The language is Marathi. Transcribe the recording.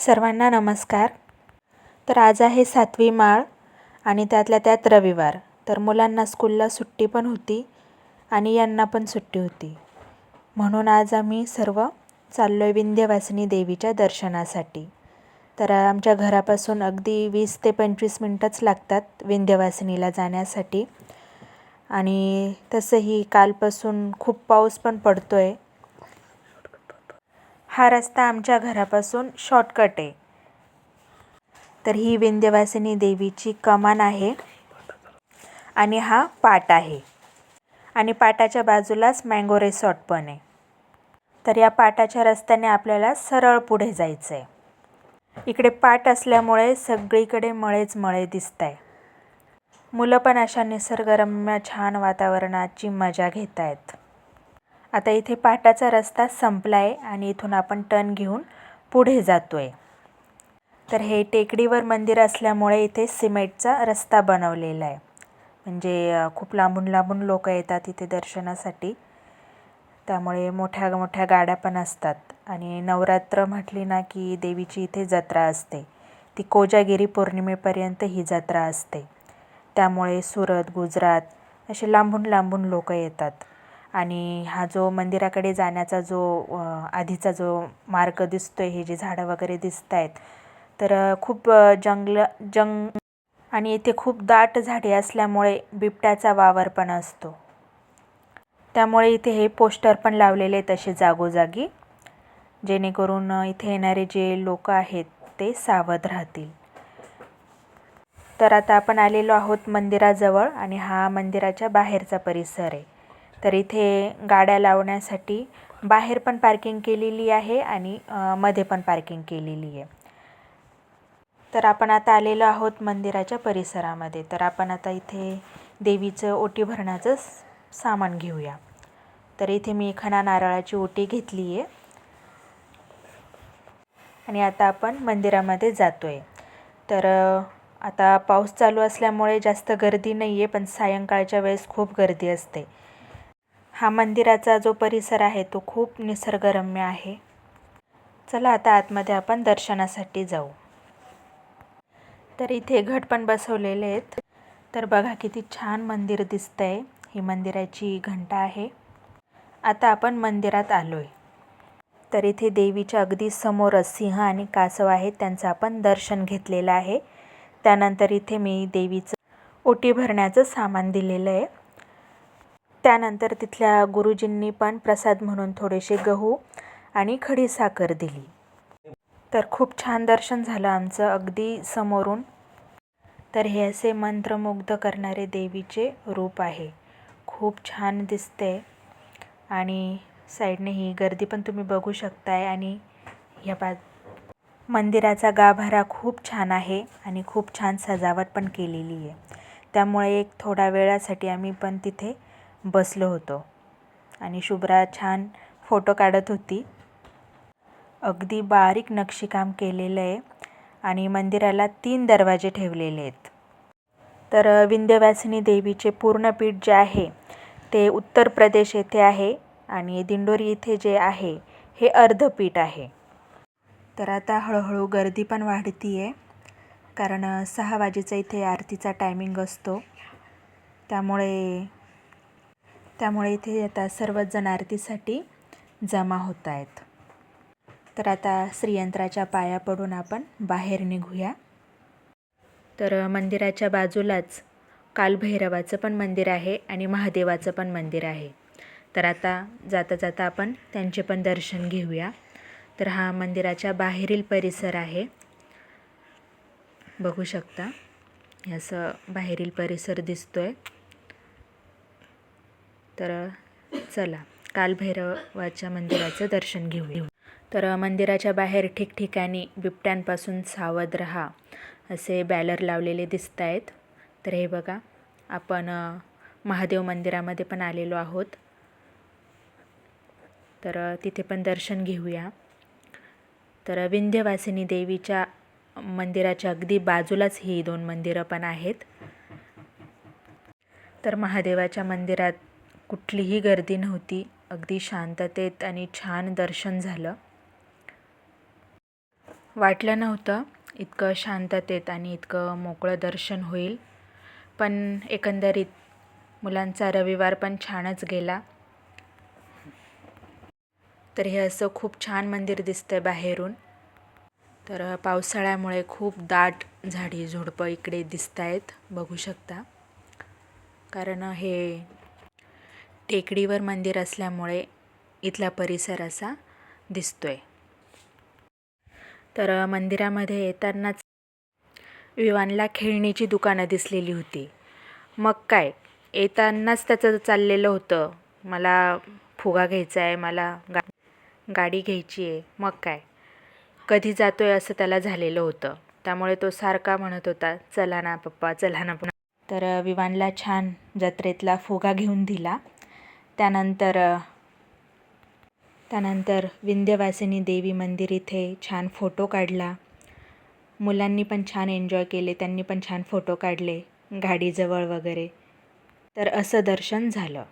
सर्वांना नमस्कार. तर आज आहे सातवी माळ आणि त्यातल्या त्यात रविवार. तर मुलांना स्कूलला सुट्टी पण होती आणि यांना पण सुट्टी होती. म्हणून आज आम्ही सर्व चाललो आहे विंध्यवासिनी देवीच्या दर्शनासाठी. तर आमच्या घरापासून अगदी वीस ते पंचवीस मिनटंच लागतात विंध्यवासिनीला जाण्यासाठी. आणि तसंही कालपासून खूप पाऊस पण पडतो आहे हा रस्ता आमच्या घरापासून शॉर्टकट आहे. तर ही विंध्यवासिनी देवीची कमान आहे आणि हा पाट आहे. आणि पाटाच्या बाजूलाच मँगो रिसॉर्ट पण आहे. तर या पाटाच्या रस्त्याने आपल्याला सरळ पुढे जायचं आहे इकडे पाट असल्यामुळे सगळीकडे मळेच मळे दिसत आहे मुलं पण अशा निसर्गरम्य छान वातावरणाची मजा घेत आहेत आता इथे पाटाचा रस्ता संपला आहे आणि इथून आपण टर्न घेऊन पुढे जातो आहे तर हे टेकडीवर मंदिर असल्यामुळे इथे सिमेंटचा रस्ता बनवलेला आहे म्हणजे खूप लांबून लांबून लोक येतात इथे दर्शनासाठी. त्यामुळे मोठ्या मोठ्या गाड्या पण असतात. आणि नवरात्र म्हटली ना की देवीची इथे जत्रा असते. ती कोजागिरी पौर्णिमेपर्यंत ही जत्रा असते. त्यामुळे सुरत गुजरात असे लांबून लांबून लोक येतात. आणि हा जो मंदिराकडे जाण्याचा जो आधीचा जो मार्ग दिसतो आहे हे जे झाडं वगैरे दिसत आहेत तर खूप जंगल जंग आणि इथे खूप दाट झाडे असल्यामुळे बिबट्याचा वावर पण असतो. त्यामुळे इथे हे पोस्टर पण लावलेले आहेत तसे जागोजागी जेणेकरून इथे येणारे जे लोक आहेत ते सावध राहतील. तर आता आपण आलेलो आहोत मंदिराजवळ आणि हा मंदिराच्या बाहेरचा परिसर आहे. तर इथे गाड्या लावण्यासाठी बाहेर पण पार्किंग केलेली आहे आणि मध्ये पण पार्किंग केलेली आहे. तर आपण आता आलेलो आहोत मंदिराच्या परिसरामध्ये. तर आपण आता इथे देवीचं ओटी भरण्याचं सामान घेऊया. तर इथे मी खणा नारळाची ओटी घेतली आहे. आणि आता आपण मंदिरामध्ये जातो आहे तर आता पाऊस चालू असल्यामुळे जास्त गर्दी नाही आहे पण सायंकाळच्या वेळेस खूप गर्दी असते. हा मंदिराचा जो परिसर आहे तो खूप निसर्गरम्य आहे. चला आता आतमध्ये आपण दर्शनासाठी जाऊ. तर इथे घट पण बसवलेले आहेत. तर बघा किती छान मंदिर दिसतं आहे ही मंदिराची घंटा आहे. आता आपण मंदिरात आलो आहे तर इथे देवीच्या अगदी समोरच सिंह आणि कासव आहेत. त्यांचं आपण दर्शन घेतलेलं आहे. त्यानंतर इथे मी देवीचं ओटी भरण्याचं सामान दिलेलं आहे. त्यानंतर तिथल्या गुरुजींनी पण प्रसाद म्हणून थोडेसे गहू आणि खडी साखर दिली. तर खूप छान दर्शन झालं आमचं अगदी समोरून. तर हे असे मंत्रमुग्ध करणारे देवीचे रूप आहे. खूप छान दिसते. आणि साईडने ही गर्दी पण तुम्ही बघू शकताय आणि ह्या बा मंदिराचा गाभारा खूप छान आहे आणि खूप छान सजावट पण केलेली आहे. त्यामुळे एक थोडा वेळासाठी आम्ही पण तिथे बसलो होतो. आणि शुभ्रा छान फोटो काढत होती. अगदी बारीक नक्षीकाम केलेलं आहे आणि मंदिराला तीन दरवाजे ठेवलेले आहेत. तर विंध्यवासिनी देवीचे पूर्ण पीठ जे आहे ते उत्तर प्रदेश येथे आहे आणि दिंडोरी इथे जे आहे हे अर्धपीठ आहे. तर आता हळूहळू गर्दी पण वाढती आहे कारण सहा वाजेचा इथे आरतीचा टायमिंग असतो. त्यामुळे त्यामुळे इथे आता सर्वच जण आरतीसाठी जमा होत आहेत. तर आता श्रीयंत्राच्या पाया पडून आपण बाहेर निघूया. तर मंदिराच्या बाजूलाच कालभैरवाचं पण मंदिर आहे आणि महादेवाचं पण मंदिर आहे. तर आता जाता जाता आपण त्यांचे पण दर्शन घेऊया. तर हा मंदिराच्या बाहेरील परिसर आहे. बघू शकता. असं बाहेरील परिसर दिसतो आहे तर चला कालभैरवाच्या मंदिराचं दर्शन घेऊ तर मंदिराच्या बाहेर ठिकठिकाणी बिबट्यांपासून सावध रहा असे बॅलर लावलेले दिसत आहेत तर हे बघा आपण महादेव मंदिरामध्ये पण आलेलो आहोत. तर तिथे पण दर्शन घेऊया. तर विंध्यवासिनी देवीच्या मंदिराच्या अगदी बाजूलाच ही दोन मंदिरं पण आहेत. तर महादेवाच्या मंदिरात कुठलीही गर्दी नव्हती. अगदी शांततेत आणि छान दर्शन झालं. वाटलं नव्हतं इतकं शांततेत आणि इतकं मोकळं दर्शन होईल. पण एकंदरीत मुलांचा रविवार पण छानच गेला. तर हे असं खूप छान मंदिर दिसतं बाहेरून. तर पावसाळ्यामुळे खूप दाट झाडी झुडपं इकडे दिसत आहेत बघू शकता. कारण हे टेकडीवर मंदिर असल्यामुळे इथला परिसर असा दिसतो आहे तर मंदिरामध्ये येतानाच विवानला खेळणीची दुकानं दिसलेली होती. मग काय? येतानाच त्याचं चाललेलं होतं. मला फुगा घ्यायचा आहे मला गा गाडी घ्यायची आहे मग काय? कधी जातो आहे असं त्याला झालेलं होतं. त्यामुळे तो सारखा म्हणत होता चला ना पप्पा चला ना. पुन्हा तर विवानला छान जत्रेतला फुगा घेऊन दिला. त्यानंतर त्यानंतर विंध्यवासिनी देवी मंदिर इथे छान फोटो काढला. मुलांनी पण छान एन्जॉय केले त्यांनी पण छान फोटो काढले गाडीजवळ वगैरे. तर असं दर्शन झालं.